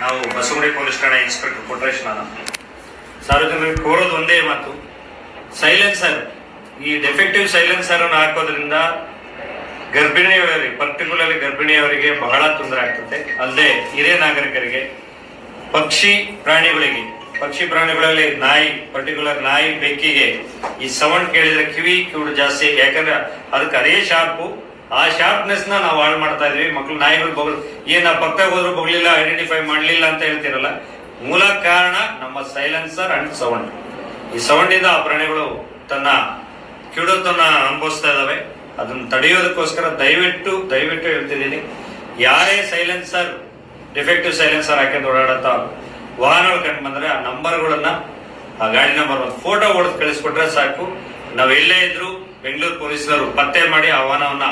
ನಾವು ಬಸವಡಿ ಪೊಲೀಸ್ ಠಾಣೆ ಇನ್ಸ್ಪೆಕ್ಟರ್ ಕೊಟ್ರೇಶ್ ನಾನು. ಸಾರ್ವಜನಿಕರಿಗೆ ಕೋರೋದು ಒಂದೇ ಮಾತು. ಸೈಲೆನ್ಸರ್ ಈ ಡೆಫೆಕ್ಟಿವ್ ಸೈಲೆನ್ಸರ್ ಅನ್ನು ಹಾಕೋದ್ರಿಂದ ಗರ್ಭಿಣಿಯವರಿಗೆ ಪರ್ಟಿಕ್ಯುಲರ್ಲಿ ಗರ್ಭಿಣಿಯವರಿಗೆ ಬಹಳ ತೊಂದರೆ ಆಗ್ತದೆ. ಅಲ್ಲದೆ ಹಿರಿಯ ನಾಗರಿಕರಿಗೆ, ಪಕ್ಷಿ ಪ್ರಾಣಿಗಳಿಗೆ, ಪಕ್ಷಿ ಪ್ರಾಣಿಗಳಲ್ಲಿ ನಾಯಿ ಪರ್ಟಿಕ್ಯುಲರ್ ನಾಯಿ ಬೆಕ್ಕಿಗೆ ಈ ಸೌಂಡ್ ಕೇಳಿದ್ರೆ ಕಿವಿ, ಕಿವಿಡು ಜಾಸ್ತಿ. ಯಾಕಂದ್ರೆ ಅದಕ್ಕೆ ಅದೇ ಶಾರ್ಪು ಆ ಶಾರ್ಪ್ನೆಸ್ನ ನಾವು ಹಾಳು ಮಾಡ್ತಾ ಇದೀವಿ. ಮಕ್ಳು ನಾಯಿಗಳು ಬಗಲ್ ಏನ ಪಕ್ಕದಾಗ ಹೋದ್ರು ಬಗ್ಲಿಲ್ಲ ಐಡೆಂಟಿಫೈ ಮಾಡ್ಲಿಲ್ಲ ಅಂತ ಹೇಳ್ತಿರಲ್ಲ. ಮೂಲ ಕಾರಣ ನಮ್ಮ ಸೈಲೆನ್ಸರ್ ಅಂಡ್ ಸೌಂಡ್ ಈ ಸೌಂಡ್ ಇಂದ ಆ ಪ್ರಾಣಿಗಳು ತನ್ನ ಕಿಡುತನ್ನ ಅನುಭವಿಸ್ತಾ ಇದಾವೆ. ಅದನ್ನ ತಡೆಯೋದಕ್ಕೋಸ್ಕರ ದಯವಿಟ್ಟು ದಯವಿಟ್ಟು ಹೇಳ್ತಿದ್ದೀನಿ. ಯಾರೇ ಸೈಲೆನ್ಸರ್ ಡಿಫೆಕ್ಟಿವ್ ಸೈಲೆನ್ಸರ್ ಹಾಕೊಂಡು ಓಡಾಡತ್ತ ವಾಹನಗಳು ಕಂಡು ಬಂದ್ರೆ ಆ ನಂಬರ್ಗಳನ್ನ ಆ ಗಾಡಿ ನಂಬರ್ ಒಂದು ಫೋಟೋ ಹೊಡೆದು ಕಳಿಸ್ಕೊಟ್ರೆ ಸಾಕು. ನಾವು ಎಲ್ಲೇ ಇದ್ರು ಬೆಂಗಳೂರು ಪೊಲೀಸರು ಪತ್ತೆ ಮಾಡಿ ಆ ವಾಹನವನ್ನ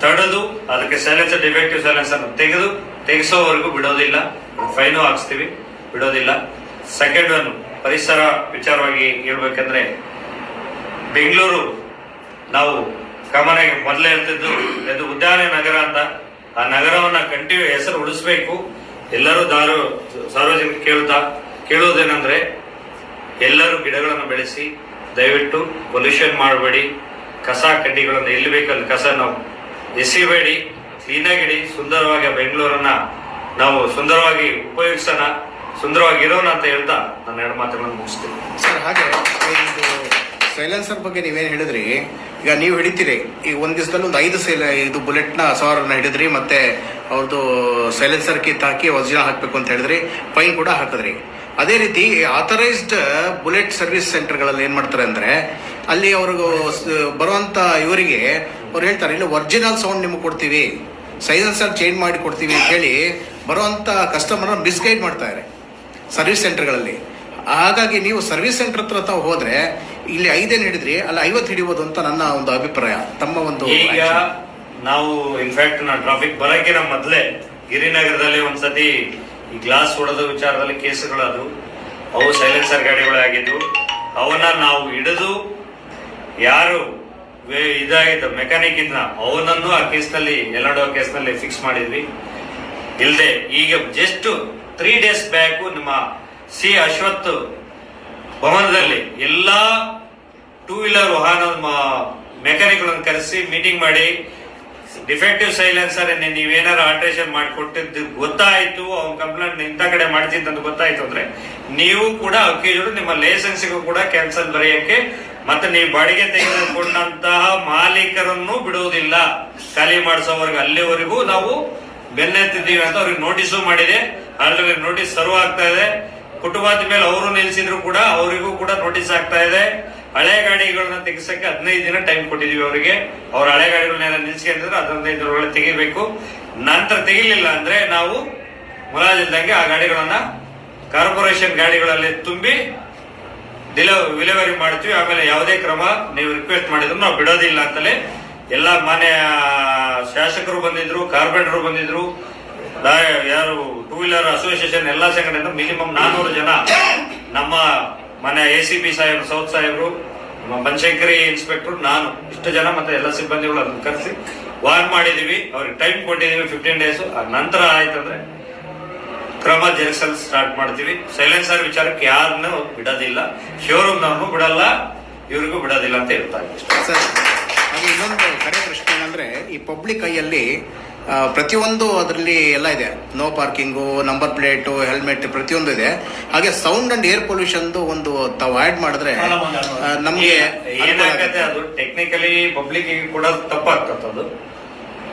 ತಡೆದು, ಅದಕ್ಕೆ ಸೈಲೆನ್ಸರ್ ಡಿಫೆಕ್ಟಿವ್ ಸೈಲೆನ್ಸರ್ ತೆಗೆದು, ತೆಗೆಸೋವರೆಗೂ ಬಿಡೋದಿಲ್ಲ. ಫೈನು ಹಾಕ್ಸ್ತೀವಿ, ಬಿಡೋದಿಲ್ಲ. ಸೆಕೆಂಡ್ ಒನ್ ಪರಿಸರ ವಿಚಾರವಾಗಿ ಹೇಳ್ಬೇಕಂದ್ರೆ, ಬೆಂಗಳೂರು, ನಾವು ಕಾಮನ್ ಮೊದಲೇ ಹೇಳ್ತಿದ್ದು, ಇದು ಉದ್ಯಾನ ನಗರ ಅಂತ. ಆ ನಗರವನ್ನ ಕಂಟಿನ್ಯೂ ಹೆಸರು ಉಳಿಸ್ಬೇಕು. ಎಲ್ಲರೂ ದಾರು ಸಾರ್ವಜನಿಕ ಕೇಳ್ತಾ, ಕೇಳೋದೇನಂದ್ರೆ, ಎಲ್ಲರೂ ಗಿಡಗಳನ್ನು ಬೆಳೆಸಿ, ದಯವಿಟ್ಟು ಪೊಲ್ಯೂಷನ್ ಮಾಡಬೇಡಿ. ಕಸ, ಕಡ್ಡಿಗಳನ್ನು ಎಲ್ಲಿ ಬೇಕಲ್ಲಿ ಕಸ ನಾವು ಎಸಿಬೇಡಿ ಕ್ಲೀನಾಗಿಡಿ ಸುಂದರವಾಗಿ ಬೆಂಗಳೂರನ್ನ ನಾವು ಸುಂದರವಾಗಿ ಉಪಯೋಗಿಸೋಣ ಸುಂದರವಾಗಿ ಇರೋಣ ಅಂತ ಹೇಳ್ತಾ ನನ್ನ ಎರಡು ಮಾತುಗಳನ್ನು ಮುಗಿಸ್ತೀನಿ. ಸರ್, ಹಾಗೆ ಸೈಲೆನ್ಸರ್ ಬಗ್ಗೆ ನೀವೇನು ಹೇಳಿದ್ರಿ, ಈಗ ನೀವು ಹಿಡಿತೀರಿ ಈಗ ಒಂದ್ ದಿವಸದಲ್ಲಿ ಒಂದು ಐದು ಸೈಲ ಇದು ಬುಲೆಟ್ನ ಸವಾರ ಹಿಡಿದ್ರಿ, ಮತ್ತೆ ಅವ್ರದ್ದು ಸೈಲೆನ್ಸರ್ ಕಿತ್ ಹಾಕಿ ವಜ್ರ ಹಾಕಬೇಕು ಅಂತ ಹೇಳಿದ್ರಿ ಫೈನ್ ಕೂಡ ಹಾಕಿದ್ರಿ. ಅದೇ ರೀತಿ ಆಥರೈಸ್ಡ್ ಬುಲೆಟ್ ಸರ್ವಿಸ್ ಸೆಂಟರ್ಗಳಲ್ಲಿ ಏನು ಮಾಡ್ತಾರೆ ಅಂದ್ರೆ, ಅಲ್ಲಿ ಅವ್ರಿಗೂ ಬರುವಂತ ಇವರಿಗೆ ಅವ್ರು ಹೇಳ್ತಾರೆ ಇನ್ನು ಒರಿಜಿನಲ್ ಸೌಂಡ್ ನಿಮಗೆ ಕೊಡ್ತೀವಿ. ಸೈಲೆನ್ಸರ್ ಚೇಂಜ್ ಮಾಡಿ ಕೊಡ್ತೀವಿ ಅಂತ ಹೇಳಿ ಬರುವಂತ ಕಸ್ಟಮರ್ನ ಮಿಸ್ಗೈಡ್ ಮಾಡ್ತಾರೆ ಸರ್ವಿಸ್ ಸೆಂಟರ್ಗಳಲ್ಲಿ ಹಾಗಾಗಿ ನೀವು ಸರ್ವಿಸ್ ಸೆಂಟರ್ ಹತ್ರ ತಾವು ಹೋದ್ರೆ ಇಲ್ಲಿ ಐದೇನು ಹಿಡಿದ್ರಿ ಅಲ್ಲಿ ಐವತ್ತು ಹಿಡಿಬೋದು ಅಂತ ನನ್ನ ಒಂದು ಅಭಿಪ್ರಾಯ ತಮ್ಮ ಒಂದು ಈಗ. ನಾವು ಇನ್ಫ್ಯಾಕ್ಟ್ ನಾ ಟ್ರಾಫಿಕ್ ಬರಕಿನ ಮೊದಲೇ ಗಿರಿನಗರದಲ್ಲಿ ಒಂದ್ಸತಿ ಈ ಗ್ಲಾಸ್ ಹೊಡೆದ ವಿಚಾರದಲ್ಲಿ ಕೇಸುಗಳು ಅದು ಅವು ಸೈಲೆನ್ಸರ್ ಗಾಡಿಗಳೇ ಆಗಿದ್ವು. ಅವನ್ನ ನಾವು ಹಿಡಿದು ಯಾರು ಇದಾಗಿದ್ದ ಮೆಕ್ಯಾನಿಕ್ ಇದ್ನ ಅವನನ್ನು ಆ ಕೇಸ್ನಲ್ಲಿ ಎಲ್ಲಾಡೋ ಕೇಸ್ನಲ್ಲಿ ಫಿಕ್ಸ್ ಮಾಡಿದ್ವಿ. ಇಲ್ಲದೆ ಈಗ ಜಸ್ಟ್ ತ್ರೀ ಡೇಸ್ ಬ್ಯಾಕ್ ನಿಮ್ಮ ಸಿ ಅಶ್ವತ್ ಭವನದಲ್ಲಿ ಎಲ್ಲಾ ಟೂ ವೀಲರ್ ವಾಹನ ಮೆಕ್ಯಾನಿಕ್ಗಳನ್ನು ಕರೆಸಿ ಮೀಟಿಂಗ್ ಮಾಡಿ. ಡಿಫೆಕ್ಟಿವ್ ಸೈಲೆನ್ಸರ್ ನೀವೇನಾರು ಆಲ್ಟ್ರೇಷನ್ ಮಾಡಿಕೊಟ್ಟಿದ್ದು ಗೊತ್ತಾಯಿತು, ಅವ್ನ ಕಂಪ್ಲೇಂಟ್ ಇಂಥ ಕಡೆ ಮಾಡ್ತಿದ್ದಂತ ಗೊತ್ತಾಯ್ತು ಅಂದ್ರೆ, ನೀವು ಕೂಡ ಅಕ್ಯೂಸ್ಡ್ ನಿಮ್ಮ ಲೈಸೆನ್ಸಿಗೂ ಕೂಡ ಕ್ಯಾನ್ಸಲ್ ಬರೆಯಕ್ಕೆ ಮತ್ತೆ ನೀವು ಬಾಡಿಗೆ ತೆಗೆದುಕೊಂಡಂತಹ ಮಾಲೀಕರನ್ನು ಬಿಡುವುದಿಲ್ಲ. ಖಾಲಿ ಮಾಡಿಸೋವರೆಗೂ ಅಲ್ಲಿವರೆಗೂ ನಾವು ಬೆನ್ನೆತ್ತಿದ್ದೀವಿ ಅಂತ ಅವ್ರಿಗೆ ನೋಟಿಸು ಮಾಡಿದೆ. ಆಲ್ರೆಡಿ ನೋಟಿಸ್ ಸರ್ವ್ ಆಗ್ತಾ ಇದೆ. ಕುಟುಂಬದ ಮೇಲೆ ಅವರು ನಿಲ್ಲಿಸಿದ್ರು ಕೂಡ ಅವರಿಗೂ ಕೂಡ ನೋಟಿಸ್ ಆಗ್ತಾ ಇದೆ. ಹಳೆ ಗಾಡಿಗಳನ್ನ ತೆಗಿಸಕ್ಕೆ ಹದಿನೈದು ದಿನ ಟೈಮ್ ಕೊಟ್ಟಿದೀವಿ ಅವರಿಗೆ. ಅವ್ರ ಹಳೆ ಗಾಡಿಗಳನ್ನೆಲ್ಲ ನಿಲ್ಸ್ಕೊಂಡಿದ್ರೆ ಹದಿನೈದು ದಿನದೊಳಗೆ ತೆಗಿಬೇಕು. ನಂತರ ತೆಗಿಲಿಲ್ಲ ಅಂದ್ರೆ ನಾವು ಮುಲಾಜಿಲ್ದಂಗೆ ಆ ಗಾಡಿಗಳನ್ನ ಕಾರ್ಪೊರೇಷನ್ ಗಾಡಿಗಳಲ್ಲಿ ತುಂಬಿ ಡಿಲ ವಿಲೇವರಿ ಮಾಡ್ತೀವಿ, ಆಮೇಲೆ ಯಾವುದೇ ಕ್ರಮ ನೀವು ರಿಕ್ವೆಸ್ಟ್ ಮಾಡಿದ್ರು ನಾವು ಬಿಡೋದಿಲ್ಲ ಅಂತಲೇ ಎಲ್ಲ ಮಾನ್ಯ ಶಾಸಕರು ಬಂದಿದ್ರು, ಕಾರ್ಪೊರೇಟರ್ ಬಂದಿದ್ರು ಯಾರು ಟೂ ವೀಲರ್ ಅಸೋಸಿಯೇಷನ್ ಎಲ್ಲಾ ಸಂಘಟನೆ ಮಿನಿಮಮ್ ನಾನೂರು ಜನ ನಮ್ಮ ಮನೆ ಎ ಸಿ ಪಿ ಸಾಹೇಬ್ರು, ಸೌತ್ ಸಾಹೇಬ್ರು ಬನಶಂಕರಿ ಇನ್ಸ್ಪೆಕ್ಟರ್ ನಾನು, ಇಷ್ಟು ಜನ ಮತ್ತೆ ಎಲ್ಲ ಸಿಬ್ಬಂದಿಗಳು ಅದನ್ನು ಕರೆಸಿ ವಾರ್ ಮಾಡಿದೀವಿ, ಅವ್ರಿಗೆ ಟೈಮ್ ಕೊಟ್ಟಿದೀವಿ ಫಿಫ್ಟೀನ್ ಡೇಸ್ ನಂತರ ಆಯ್ತಂದ್ರೆ ಕ್ರಮ ಜರುಗಿಸಲು ಸ್ಟಾರ್ಟ್ ಮಾಡ್ತೀವಿ. ಸೈಲೆನ್ಸರ್ ವಿಚಾರಕ್ಕೆ ಯಾರನ್ನು ಬಿಡೋದಿಲ್ಲ. ಶೋರೂಮ್ ನಾನು ಬಿಡಲ್ಲ ಇವ್ರಿಗೂ ಬಿಡೋದಿಲ್ಲ ಅಂತ ಹೇಳ್ತಾರೆ ಸರ್ ಹಾಗೆ ಇನ್ನೊಂದು ಕಡೆ ಪ್ರಶ್ನೆ ಏನಂದ್ರೆ ಈ ಪಬ್ಲಿಕ್ ಐಯಲ್ಲಿ ಪ್ರತಿಯೊಂದು ಅದರಲ್ಲಿ ಎಲ್ಲ ಇದೆ. No parking number plate helmet ಪ್ರತಿಯೊಂದು ಇದೆ. ಹಾಗೆ ಸೌಂಡ್ ಅಂಡ್ ಏರ್ ಪೊಲ್ಯೂಷನ್ದು ಒಂದು ತಾವು ಆ್ಯಡ್ ಮಾಡಿದ್ರೆ ನಮಗೆ ಏನಾಗತ್ತೆ ಆಗುತ್ತೆ. ಅದು ಟೆಕ್ನಿಕಲಿ ಪಬ್ಲಿಕ್ ಕೂಡ ತಪ್ಪಾಗ್ತದೆ ಅದು.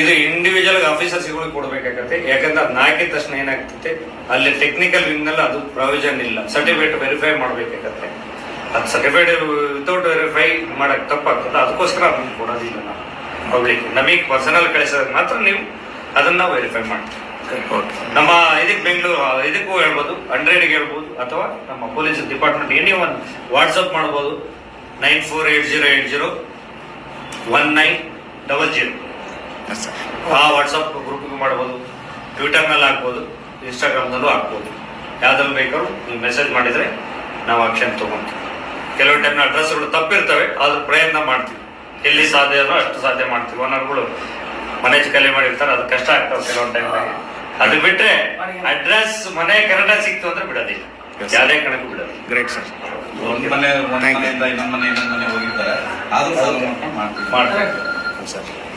ಇದು ಇಂಡಿವಿಜುವಲ್ ಆಫೀಸರ್ಸ್ಗಳಿಗೆ ಕೊಡ್ಬೇಕಾಗತ್ತೆ. ಯಾಕಂದ್ರೆ ಅದ್ ನಾಕಿದ ತಕ್ಷಣ ಏನಾಗ್ತದೆ ಅಲ್ಲಿ ಟೆಕ್ನಿಕಲ್ ವಿಂಗ್ನಲ್ಲಿ ಅದು ಪ್ರಾವಿಷನ್ ಇಲ್ಲ. ಸರ್ಟಿಫಿಕೇಟ್ ವೆರಿಫೈ ಮಾಡ್ಬೇಕಾಗತ್ತೆ. ಅದು ಸರ್ಟಿಫೈಡ್ ವಿತೌಟ್ ವೆರಿಫೈ ಮಾಡಕ್ ತಪ್ಪಾಗ್ತದೆ. ಅದಕ್ಕೋಸ್ಕರ ಅದನ್ನ ಕೊಡೋದಿಲ್ಲ ನಾವು ಪಬ್ಲಿಕ್ ನಮಗೆ ಪರ್ಸನಲ್ ಕಳಿಸೋದಕ್ಕೆ ಮಾತ್ರ ನೀವು ಅದನ್ನ ವೆರಿಫೈ ಮಾಡ್ತೀವಿ. ನಮ್ಮ ಇದಕ್ಕೆ ಬೆಂಗಳೂರು ಇದಕ್ಕೂ ಹೇಳ್ಬೋದು, ಹಂಡ್ರೆಡ್ಗೆ ಹೇಳ್ಬೋದು, ಅಥವಾ ನಮ್ಮ police department any one WhatsApp ಮಾಡ್ಬೋದು. Nine four eight zero eight zero one nine double zero. ಆ ವಾಟ್ಸಪ್ ಗ್ರೂಪ್ಗೂ ಮಾಡ್ಬೋದು ಟ್ವಿಟರ್ನಲ್ಲಿ ಹಾಕ್ಬೋದು ಇನ್ಸ್ಟಾಗ್ರಾಮ್ನಲ್ಲೂ ಹಾಕ್ಬೋದು ಯಾವ್ದ್ರಲ್ಲಿ ಬೇಕಾದ್ರೂ ನೀವು ಮೆಸೇಜ್ ಮಾಡಿದ್ರೆ ನಾವು ಆಕ್ಷನ್ ತಗೊಂತೀವಿ ಕೆಲವು ಟೈಮ್ ಅಡ್ರೆಸ್ಗಳು ತಪ್ಪಿರ್ತವೆ ಆದ್ರೂ ಪ್ರಯತ್ನ ಮಾಡ್ತೀವಿ. ಎಲ್ಲಿ ಸಾಧ್ಯ ಅದೋ ಅಷ್ಟು ಸಾಧ್ಯ ಮಾಡ್ತೀವಿ. ಓನರ್ಗಳು ಮನೆ ಖಾಲಿ ಮಾಡಿರ್ತಾರೆ ಅದು ಕಷ್ಟ ಆಗ್ತವೆ ಕೆಲವೊಂದು ಟೈಮ್ನಾಗ ಅದು ಬಿಟ್ರೆ ಅಡ್ರೆಸ್ ಮನೆ ಕನ್ನಡ ಸಿಕ್ತು ಅಂದ್ರೆ ಬಿಡೋದಿಲ್ಲ. ಯಾವುದೇ ಕಣಕ್ಕೂ ಬಿಡೋದು ಗ್ರೇಟ್ ಸರ್ ಒಂದು ಮನೆ. ಮನೆಯಿಂದ ಇನ್ನೊಂದ್ ಮನೆ ಇನ್ನೊಂದು ಮನೆ ಹೋಗಿರ್ತಾರೆ. ಆದ್ರೂ ಮಾಡ್ತೀವಿ. ಮಾಡ್ತಾರೆ sir